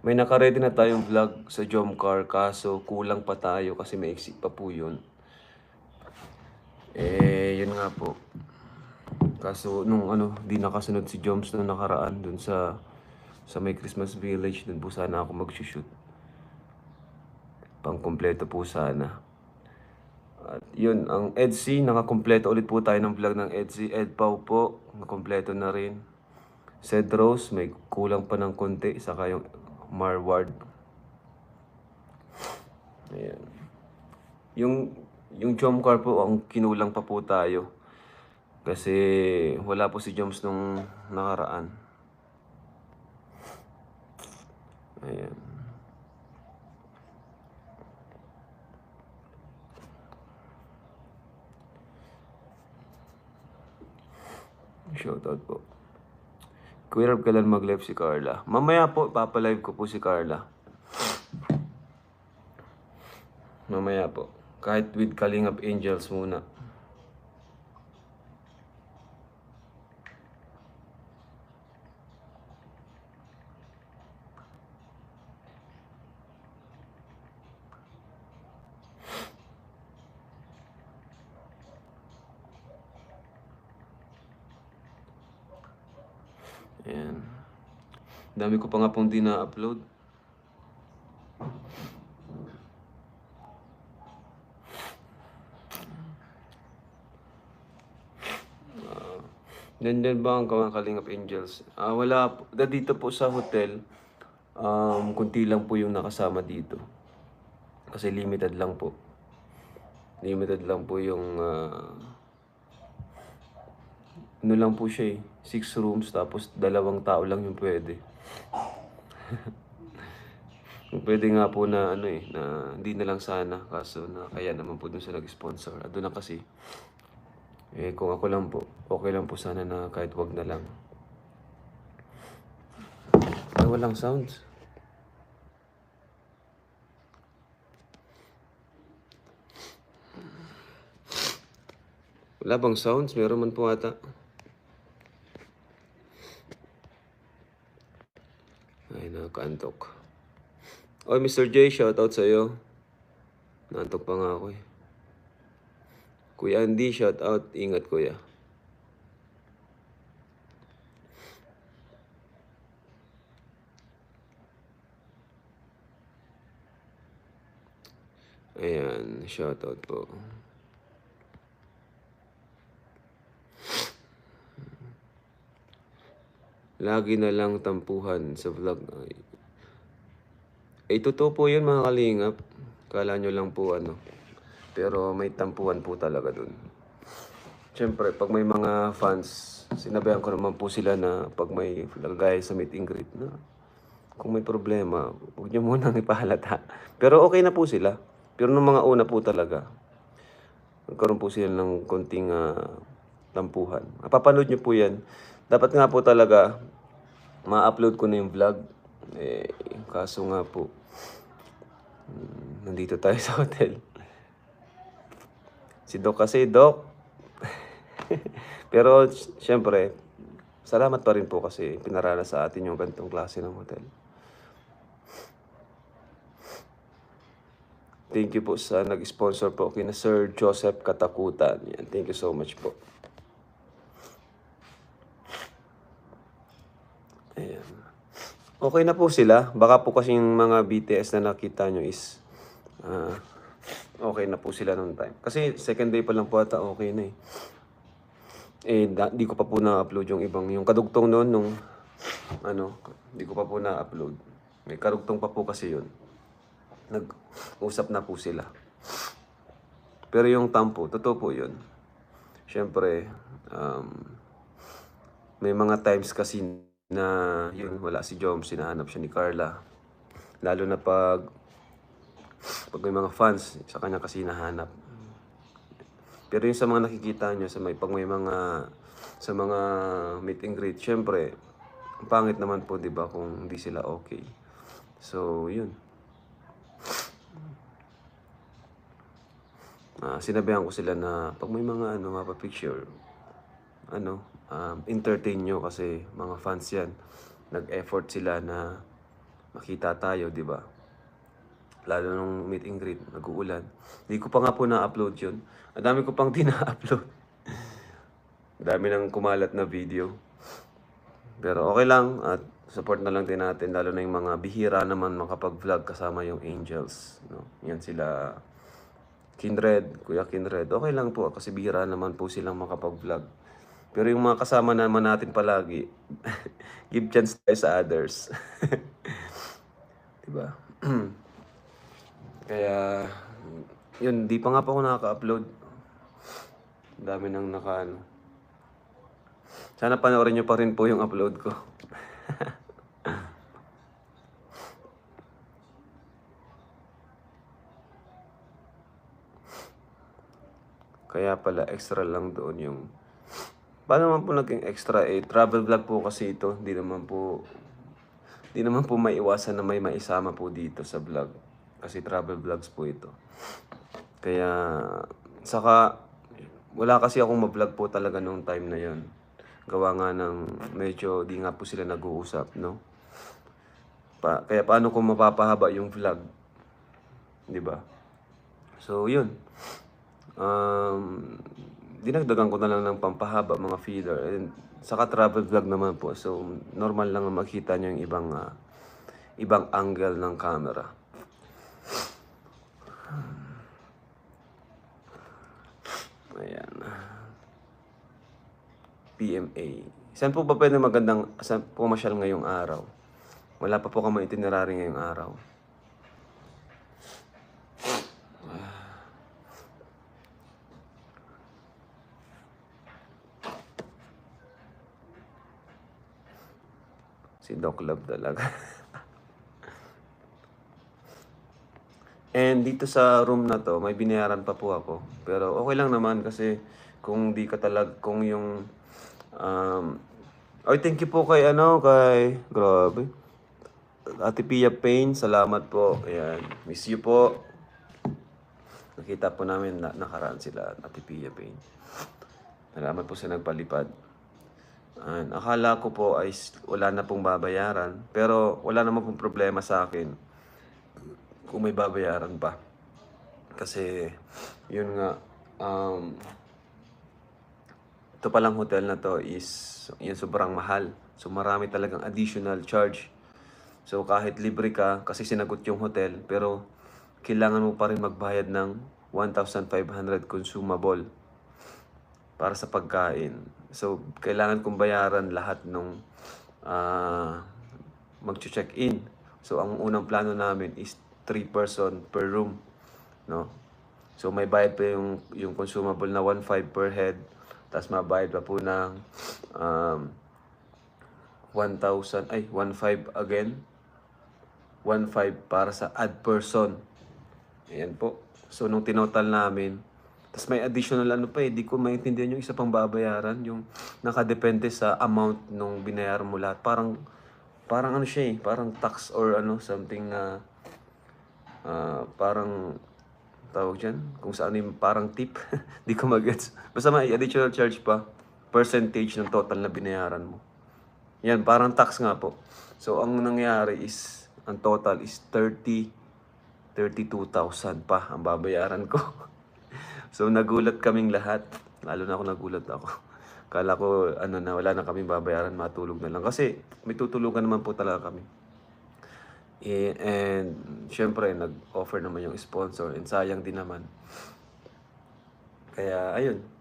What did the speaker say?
May nakaredy na tayong vlog sa Jomcar kaso kulang pa tayo kasi may exit pa po yun. Eh, yun nga po. Kaso nung ano, di nakasunod si Joms nung nakaraan dun sa sa may Christmas Village, dun po sana ako mag-shoot. Pang kompleto po sana. At yun, ang EDC, nakakompleto ulit po tayo ng vlog ng EDC. EDPAW po, nakakompleto na rin. Cedros, may kulang pa ng konti, saka yung Marward. Ayan. Yung, yung Jomcar po, ang kinulang pa po tayo. Kasi wala po si Joms nung nakaraan. Ayan. Shoutout po. Kuya Rob, kailan mag-live si Carla? Mamaya po, papalive ko po si Carla. Mamaya po. Kahit with Kalingap Angels muna. Ayan. Dami ko pa nga pong di na-upload. Ah, Nandyan ba ang Kalingap Angels? Ah, wala dito po sa hotel, um, kunti lang po yung nakasama dito. Kasi limited lang po. Limited lang po yung ah, ano lang po siya eh, six rooms tapos dalawang tao lang yung pwede. Pwede nga po na ano eh, na hindi na lang sana kaso na kaya naman po dun sa nag-sponsor. At doon na kasi, eh kung ako lang po, okay lang po sana na kahit wag na lang. Ay, walang sounds. Wala bang sounds? Meron man po ata. Nakakaantok. Oy, Mr. J, shoutout sa'yo. Naantok pa nga ako eh. Kuya Andy, shoutout. Ingat, kuya. Ayan, shoutout po. Lagi na lang tampuhan sa vlog. Ay. Eh, totoo po yun mga kalingap. Kala nyo lang po ano. Pero may tampuhan po talaga dun. Siyempre, pag may mga fans, sinabihan ko naman po sila na pag may lagay sa meet and greet na kung may problema, huwag nyo munang ipahalata. Pero okay na po sila. Pero nung mga una po talaga, nagkaroon po sila ng konting ah, tampuhan. Mapapanood nyo po yan. Dapat nga po talaga, ma-upload ko na yung vlog. Eh, kaso nga po, nandito tayo sa hotel. Si Doc kasi, Doc. Pero, syempre, salamat pa rin po kasi pinarala sa atin yung ganitong klase ng hotel. Thank you po sa nag-sponsor po kina Sir Joseph Katakutan. Thank you so much po. Ayan. Okay na po sila. Baka po kasi yung mga BTS na nakita nyo is ah, okay na po sila noong time. Kasi second day pa lang po ata okay na eh. Eh, da- di ko pa po na-upload yung ibang, yung kadugtong noon nung, ano, di ko pa po na-upload. May karugtong pa po kasi yun. Nag-usap na po sila. Pero yung tampo, totoo po yun. Siyempre, um, may mga times kasi na yun, wala si Jom, sinahanap siya ni Carla. Lalo na pag pag may mga fans, sa kanya kasi nahanap. Pero yung sa mga nakikita nyo, sa may, pag may mga sa mga meet and greet, syempre, ang pangit naman po, di ba, kung hindi sila okay. So, yun. Ah, sinabihan ko sila na pag may mga ano, mapapicture, ano, um, entertain nyo kasi mga fans yan. Nag-effort sila na makita tayo, di ba? Lalo nung meet and greet, nag-uulan. Hindi ko pa nga po na-upload yun. Ang dami ko pang di na-upload. Ang dami ng kumalat na video. Pero okay lang at support na lang din natin lalo na yung mga bihira naman makapag-vlog kasama yung angels. No? Yan sila Kindred, Kuya Kindred. Okay lang po kasi bihira naman po silang makapag-vlog. Pero yung mga kasama naman natin palagi, give chance tayo sa others. diba? Kaya, yun, di pa nga pa ako nakaka-upload. Dami nang naka, ano. Sana panoorin nyo pa rin po yung upload ko. Kaya pala, extra lang doon yung... Paano naman po naging extra? Eh, travel vlog po kasi ito. Hindi naman po... Hindi naman po maiwasan na may maisama po dito sa vlog. Kasi travel vlogs po ito. Kaya... Saka... Wala kasi akong ma-vlog po talaga nung time na yon. Gawa nga ng medyo di nga po sila nag-uusap, no? Pa, kaya paano ko mapapahaba yung vlog? 'Di ba? So, yun. Um, dinagdagan ko na lang ng pampahaba mga feeder. And saka travel vlog naman po. So, normal lang makita nyo yung ibang, ah, ibang angle ng camera. Ayan. PMA. Saan po ba pwede magandang saan pumasyal ngayong araw? Wala pa po kami itinerary ngayong araw. Si Doc Love talaga. And dito sa room na to, may binayaran pa po ako. Pero okay lang naman kasi kung di ka talag, kung yung... Um, ay, thank you po kay ano, kay... Grabe. Ate Pia Payne, salamat po. Ayan. Miss you po. Nakita po namin na nakaraan sila, Ate Pia Payne. Salamat po sa nagpalipad. And akala ko po ay wala na pong babayaran. Pero wala naman pong problema sa akin kung may babayaran pa. Kasi, yun nga, um, ito palang hotel na to is, yun sobrang mahal. So, marami talagang additional charge. So, kahit libre ka, kasi sinagot yung hotel, pero kailangan mo pa rin magbayad ng 1,500 consumable para sa pagkain. So, kailangan kong bayaran lahat nung ah mag-check-in. So, ang unang plano namin is 3 person per room. No? So, may bayad pa yung, yung consumable na 1.5 per head. Tapos, mabayad pa po ng um, 1,000, ay, 1.5 again. 1.5 para sa ad person. Ayan po. So, nung tinotal namin, tapos may additional ano pa eh, di ko maintindihan yung isa pang babayaran, yung nakadepende sa amount nung binayaran mo lahat. Parang, parang ano siya eh, parang tax or ano, something na, ah, parang, tawag dyan, kung saan yung parang tip, di ko magets. Basta may additional charge pa, percentage ng total na binayaran mo. Yan, parang tax nga po. So, ang nangyari is, ang total is 30, 32,000 pa ang babayaran ko. so, nagulat kaming lahat. Lalo na ako nagulat ako. Kala ko, ano na, wala na kaming babayaran, matulog na lang. Kasi, may tutulugan naman po talaga kami. Eh, and, syempre, nag-offer naman yung sponsor. And sayang din naman. Kaya, ayun.